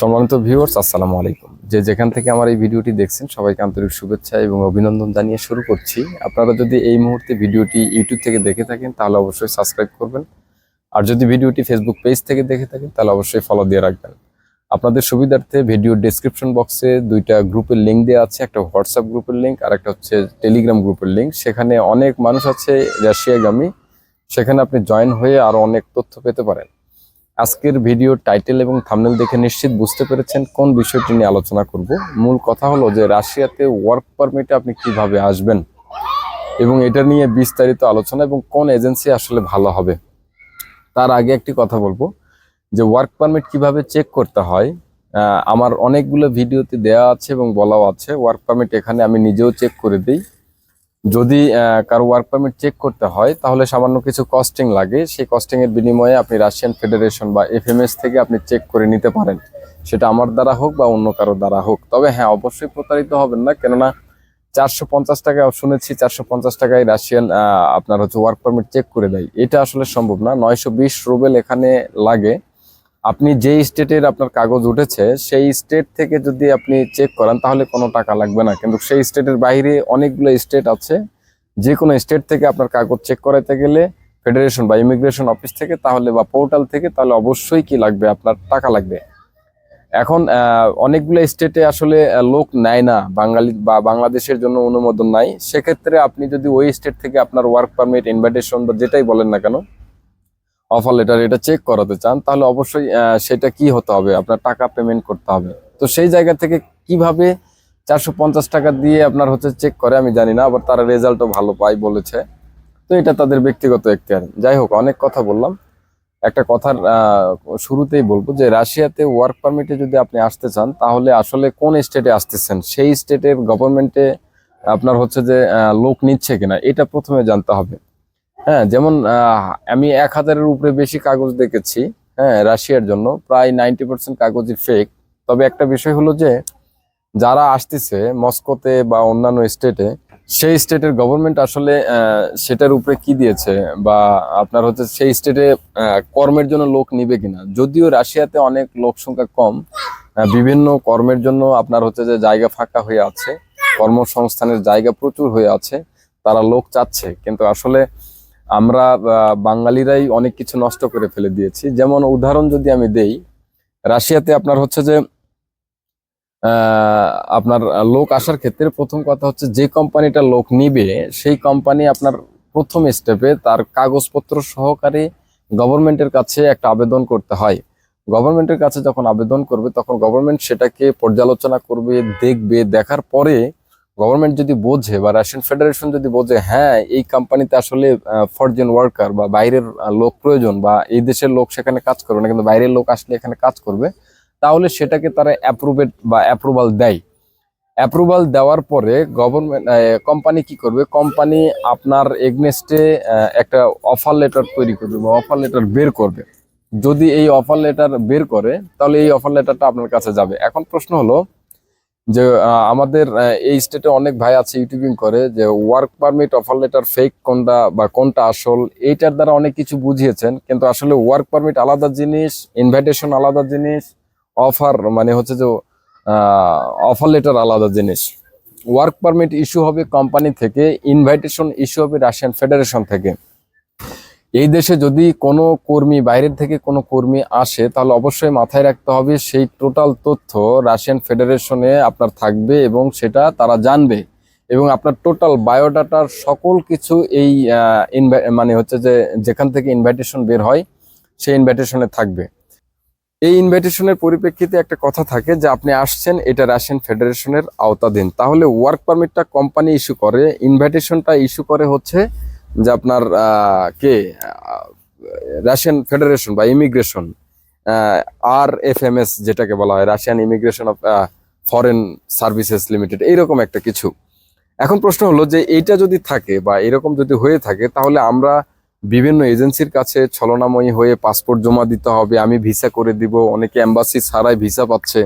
সম্মানিত ভিউয়ার্স আসসালামু আলাইকুম। যে যেখান থেকে আমার এই ভিডিওটি দেখছেন, সবাইকে আন্তরিক শুভেচ্ছা এবং অভিনন্দন জানিয়ে শুরু করছি। আপনারা যদি এই মুহূর্তে ভিডিওটি ইউটিউব থেকে দেখে থাকেন, তাহলে অবশ্যই সাবস্ক্রাইব করবেন। আর যদি ভিডিওটি ফেসবুক পেজ থেকে দেখে থাকেন, তাহলে অবশ্যই ফলো দিয়ে রাখবেন। আপনাদের সুবিধার্থে ভিডিও ডেসক্রিপশন বক্সে দুইটা গ্রুপের লিঙ্ক দেওয়া আছে, একটা হোয়াটসঅ্যাপ গ্রুপের লিঙ্ক আর একটা হচ্ছে টেলিগ্রাম গ্রুপের লিঙ্ক সেখানে অনেক মানুষ আছে রাশিয়াগামী সেখানে আপনি জয়েন হয়ে আরও অনেক তথ্য পেতে পারেন। আজকের ভিডিও টাইটেল এবং থামনেল দেখে নিশ্চিত বুঝতে পেরেছেন কোন বিষয়টি নিয়ে আলোচনা করব। মূল কথা হলো যে রাশিয়াতে ওয়ার্ক পারমিটে আপনি কীভাবে আসবেন এবং এটা নিয়ে বিস্তারিত আলোচনা এবং কোন এজেন্সি আসলে ভালো হবে। তার আগে একটি কথা বলব যে ওয়ার্ক পারমিট কীভাবে চেক করতে হয় আমার অনেকগুলো ভিডিওতে দেওয়া আছে এবং বলাও আছে। ওয়ার্ক পারমিট এখানে আমি নিজেও চেক করে দিই। যদি কারও ওয়ার্ক পারমিট চেক করতে হয়, তাহলে সামান্য কিছু কস্টিং লাগে। সেই কস্টিং এর বিনিময়ে আপনি রাশিয়ান ফেডারেশন বা এফএমএস থেকে আপনি চেক করে নিতে পারেন। সেটা আমার দ্বারা হোক বা অন্য কারও দ্বারা হোক। তবে হ্যাঁ অবশ্যই প্রতারিত হবেন না। কেননা চারশো পঞ্চাশ টাকা শুনেছি, চারশো পঞ্চাশ টাকায় রাশিয়ান আপনার হচ্ছে ওয়ার্ক পারমিট চেক করে দেয়। এটা আসলে সম্ভব না। নয়শো বিশ রুবেল এখানে লাগে। আপনি যেই স্টেটের আপনার কাগজ উঠেছে, সেই স্টেট থেকে যদি আপনি চেক করেন, তাহলে কোনো টাকা লাগবে না। কিন্তু সেই স্টেটের বাইরে অনেকগুলো স্টেট আছে। যে কোনো স্টেট থেকে আপনার কাগজ চেক করাইতে গেলে ফেডারেশন বা ইমিগ্রেশন অফিস থেকে, তাহলে বা পোর্টাল থেকে, তাহলে অবশ্যই কি লাগবে? আপনার টাকা লাগবে। এখন অনেকগুলো স্টেটে আসলে লোক নেয় না। বাঙালি বা বাংলাদেশের জন্য অনুমোদন নাই। সেক্ষেত্রে আপনি যদি ওই স্টেট থেকে আপনার ওয়ার্ক পারমিট ইনভাইটেশন বা যেটাই বলেন না কেন অফার লেটার এটা চেক করাতে চান, তাহলে অবশ্যই সেটা কি হতে হবে? আপনার টাকা পেমেন্ট করতে হবে। তো সেই জায়গা থেকে কীভাবে চারশো পঞ্চাশ টাকা দিয়ে আপনার হচ্ছে চেক করে আমি জানি না, আবার তারা রেজাল্টও ভালো পায় বলেছে। তো এটা তাদের ব্যক্তিগত এখতিয়ার। যাই হোক, অনেক কথা বললাম। একটা কথার শুরুতেই বলব যে রাশিয়াতে ওয়ার্ক পারমিটে যদি আপনি আসতে চান, তাহলে আসলে কোন স্টেটে আসতেছেন? সেই স্টেটের গভর্নমেন্টে আপনার হচ্ছে যে লোক নিচ্ছে কিনা, এটা প্রথমে জানতে হবে। হ্যাঁ যেমন আমি এক হাজারের উপরে বেশি কাগজ দেখেছি হ্যাঁ রাশিয়ার জন্য, প্রায় নাইনটি পার্সেন্ট কাগজই ফেক তবে একটা বিষয় হলো যে, যারা আসতেছে মস্কোতে বা অন্যান্য স্টেটে সেই স্টেটের গভর্নমেন্ট আসলে সেটার উপরে কি দিয়েছে বা আপনার হচ্ছে সেই স্টেটে কর্মের জন্য লোক নিবে কিনা? যদিও রাশিয়াতে অনেক লোক সংখ্যা কম বিভিন্ন কর্মের জন্য আপনার হচ্ছে যে জায়গা ফাঁকা হয়ে আছে, কর্মসংস্থানের জায়গা প্রচুর হয়ে আছে, তারা লোক চাচ্ছে। কিন্তু আসলে আমরা বাঙালিরাই অনেক কিছু নষ্ট করে ফেলে দিয়েছি। যেমন উদাহরণ যদি আমি দেই, রাশিয়াতে আপনার হচ্ছে যে আপনার লোক আসার ক্ষেত্রে প্রথম কথা হচ্ছে যে কোম্পানিটা লোক নিবে, সেই কোম্পানি আপনার প্রথম স্টেপে তার কাগজপত্র সহকারে গভর্নমেন্টের কাছে একটা আবেদন করতে হয়। গভর্নমেন্টের কাছে যখন আবেদন করবে, তখন গভর্নমেন্ট সেটাকে পর্যালোচনা করবে, দেখবে, দেখার পরে গভর্নমেন্ট যদি বোঝে বা রাশিয়ান ফেডারেশন যদি বোঝে হ্যাঁ এই কোম্পানিতে আসলে ফরজেন ওয়ার্কার বা বাইরের লোক প্রয়োজন বা এই দেশের লোক সেখানে কাজ করবে না, কিন্তু বাইরের লোক আসলে এখানে কাজ করবে, তাহলে সেটাকে তারা অ্যাপ্রুভেড বা অ্যাপ্রুভাল দেয়। অ্যাপ্রুভাল দেওয়ার পরে গভর্নমেন্ট কোম্পানি কি করবে? কোম্পানি আপনার এগনেস্টে একটা অফার লেটার তৈরি করবে বা অফার লেটার বের করবে। যদি এই অফার লেটার বের করে, তাহলে এই অফার লেটারটা আপনার কাছে যাবে। এখন প্রশ্ন হলো যে আমাদের এই স্টেটে অনেক ভাই আছে ইউটিউবিং করে যে work permit offer letter fake কোনটা বা কোনটা আসল, এইটার দ্বারা অনেক কিছু বুঝিয়েছেন, কিন্তু আসলে ওয়ার্ক পারমিট আলাদা জিনিস ইনভাইটেশন আলাদা জিনিস অফার মানে হচ্ছে যে অফার লেটার আলাদা জিনিস। ওয়ার্ক পারমিট ইস্যু হবে কোম্পানি থেকে ইনভাইটেশন ইস্যু হবে রাশিয়ান ফেডারেশন থেকে। এই দেশে যদি কোনো কর্মী, বাইরের থেকে কোনো কর্মী আসে, তাহলে অবশ্যই মাথায় রাখতে হবে সেই টোটাল তথ্য রাশিয়ান ফেডারেশনে আপনার থাকবে এবং সেটা তারা জানবে। এবং আপনার টোটাল বায়োডাটার সকল কিছু এই মানে হচ্ছে যে যেখান থেকে ইনভাইটেশন বের হয়, সেই ইনভাইটেশনে থাকবে। এই ইনভাইটেশনের পরিপ্রেক্ষিতে একটা কথা থাকে যে আপনি আসছেন, এটা রাশিয়ান ফেডারেশনের আওতাধীন। তাহলে ওয়ার্ক পারমিটটা কোম্পানি ইস্যু করে ইনভাইটেশনটা ইস্যু করে হচ্ছে যে আপনার কে? রাশিয়ান ফেডারেশন বা immigration R F M S যেটাকে বলা হয় Russian immigration of foreign services limited এইরকম একটা কিছু। এখন প্রশ্ন হলো যে এইটা যদি থাকে বা এরকম যদি হয়ে থাকে, তাহলে আমরা বিভিন্ন এজেন্সির কাছে ছলনাময়ী হয়ে পাসপোর্ট জমা দিতে হবে, আমি ভিসা করে দিব, অনেকে এম্বাসি ছাড়াই ভিসা পাচ্ছে।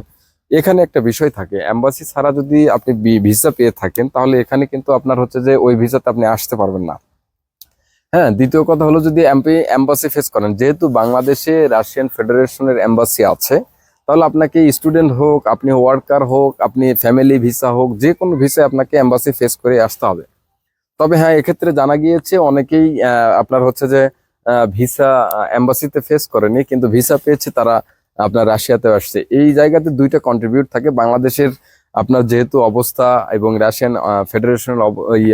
এখানে একটা বিষয় থাকে, এম্বাসি ছাড়া যদি আপনি ভিসা পেয়ে থাকেন, তাহলে এখানে কিন্তু আপনার হচ্ছে যে ওই ভিসাতে আপনি আসতে পারবেন না। হ্যাঁ দ্বিতীয় কথা হলো যদি এমপি, এম্বাসি ফেস করেন, যেহেতু বাংলাদেশে রাশিয়ান ফেডারেশনের এম্বাসি আছে, তাহলে আপনাকে স্টুডেন্ট হোক, আপনি ওয়ার্কার হোক, আপনি ফ্যামিলি ভিসা হোক, যে কোনো ভিসায় আপনাকে এম্বাসি ফেস করে আসতে হবে। তবে হ্যাঁ এক্ষেত্রে জানা গিয়েছে অনেকেই আপনার হচ্ছে যে ভিসা এম্বাসিতে ফেস করেনি, কিন্তু ভিসা পেয়েছে তারা, আপনার রাশিয়াতে আসছে। এই জায়গাতে দুইটা কন্ট্রিবিউট থাকে, বাংলাদেশের আপনার যেহেতু অবস্থা এবং রাশিয়ান ফেডারেশন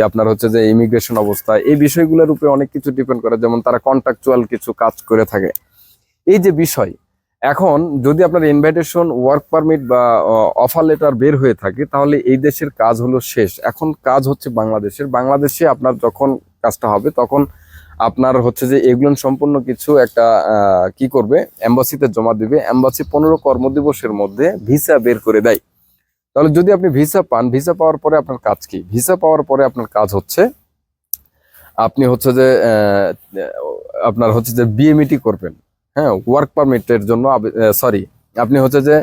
আপনার হচ্ছে যে ইমিগ্রেশন অবস্থা, এই বিষয়গুলোর উপরে অনেক কিছু ডিপেন্ড করে, যেমন তারা কন্ট্রাকচুয়াল কিছু কাজ করে থাকে। এই যে বিষয়, এখন যদি আপনার ইনভাইটেশন ওয়ার্ক পারমিট বা অফার লেটার বের হয়ে থাকে, তাহলে এই দেশের কাজ হলো শেষ। এখন কাজ হচ্ছে বাংলাদেশের। বাংলাদেশে আপনার যখন কাজটা হবে, তখন আপনার হচ্ছে যে এগুলো সম্পূর্ণ কিছু একটা কি করবে? এম্বাসিতে জমা দিবে। এম্বাসি পনেরো কর্মদিবসের মধ্যে ভিসা বের করে দেয়। তাহলে যদি আপনি ভিসা পান ভিসা পাওয়ার পরে আপনার কাজ কি? ভিসা পাওয়ার পরে আপনার কাজ হচ্ছে, আপনি হচ্ছে যে আপনার হচ্ছে যে বিএমইটি করবেন। হ্যাঁ ওয়ার্ক পারমিটের জন্য সরি আপনি হচ্ছে যে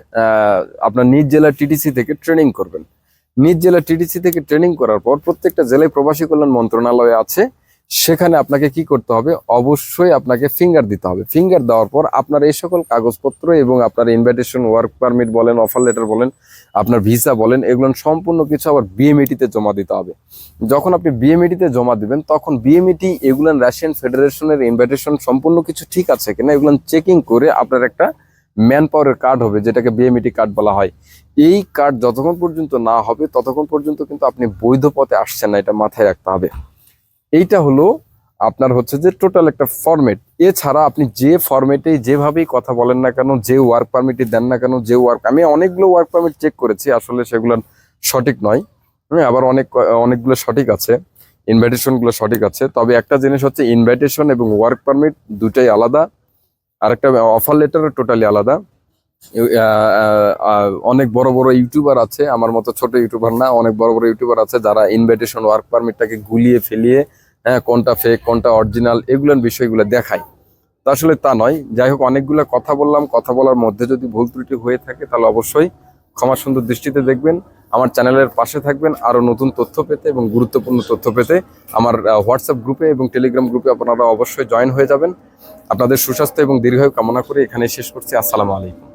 আপনার নিজ জেলা টিটিসি থেকে ট্রেনিং করবেন। নিজ জেলা টিটিসি থেকে ট্রেনিং করার পর প্রত্যেকটা জেলায় প্রবাসী কল্যাণ মন্ত্রণালয় আছে। সেখানে আপনাকে কি করতে হবে? অবশ্যই আপনাকে ফিঙ্গার দিতে হবে। ফিঙ্গার দেওয়ার পর আপনার এই সকল কাগজপত্র এবং আপনার ইনভাইটেশন ওয়ার্ক পারমিট বলেন অফার লেটার বলেন আপনার ভিসা বলেন, এগুলো সম্পূর্ণ কিছু আবার বিএমইটিতে জমা দিতে হবে। যখন আপনি বিএমইটিতে জমা দিবেন, তখন বিএমইটি এগুলো রাশিয়ান ফেডারেশনের ইনভাইটেশন সম্পূর্ণ কিছু ঠিক আছে কিনা, এগুলো চেকিং করে আপনার একটা ম্যান পাওয়ারের কার্ড হবে, যেটাকে বিএমইটি কার্ড বলা হয়। এই কার্ড যতক্ষণ পর্যন্ত না হবে, ততক্ষণ পর্যন্ত কিন্তু আপনি বৈধ পথে আসছেন না, এটা মাথায় রাখতে হবে। এইটা হলো আপনার হচ্ছে যে টোটাল একটা ফরম্যাট এছাড়া আপনি যে ফরম্যাটে যেভাবেই কথা বলেন না কেন, যে ওয়ার্ক পারমিটই দেন না কেন, যে ওয়ার্ক আমি অনেকগুলো ওয়ার্ক পারমিট চেক করেছি, আসলে সেগুলো সঠিক নয়। হ্যাঁ আবার অনেক, অনেকগুলো সঠিক আছে ইনভাইটেশনগুলো সঠিক আছে। তবে একটা জিনিস হচ্ছে ইনভাইটেশন এবং ওয়ার্ক পারমিট দুটাই আলাদা আর একটা অফার লেটারও টোটালি আলাদা। অনেক বড় বড় ইউটিউবার আছে, আমার মতো ছোট ইউটিউবার না, অনেক বড় বড় ইউটিউবার আছে, যারা ইনভাইটেশন ওয়ার্ক পারমিটটাকে গুলিয়ে ফেলিয়ে হ্যাঁ কোনটা ফেক কোনটা অরিজিনাল এগুলোর বিষয়গুলো দেখায় তো আসলে তা নয়। যাই হোক, অনেকগুলো কথা বললাম। কথা বলার মধ্যে যদি ভুল ত্রুটি হয়ে থাকে, তাহলে অবশ্যই ক্ষমা সুন্দর দৃষ্টিতে দেখবেন। আমার চ্যানেলের পাশে থাকবেন। আরও নতুন তথ্য পেতে এবং গুরুত্বপূর্ণ তথ্য পেতে আমার হোয়াটসঅ্যাপ গ্রুপে এবং টেলিগ্রাম গ্রুপে আপনারা অবশ্যই জয়েন হয়ে যাবেন। আপনাদের সুস্বাস্থ্য এবং দীর্ঘায়ু কামনা করে এখানে শেষ করছি। আসসালামু আলাইকুম।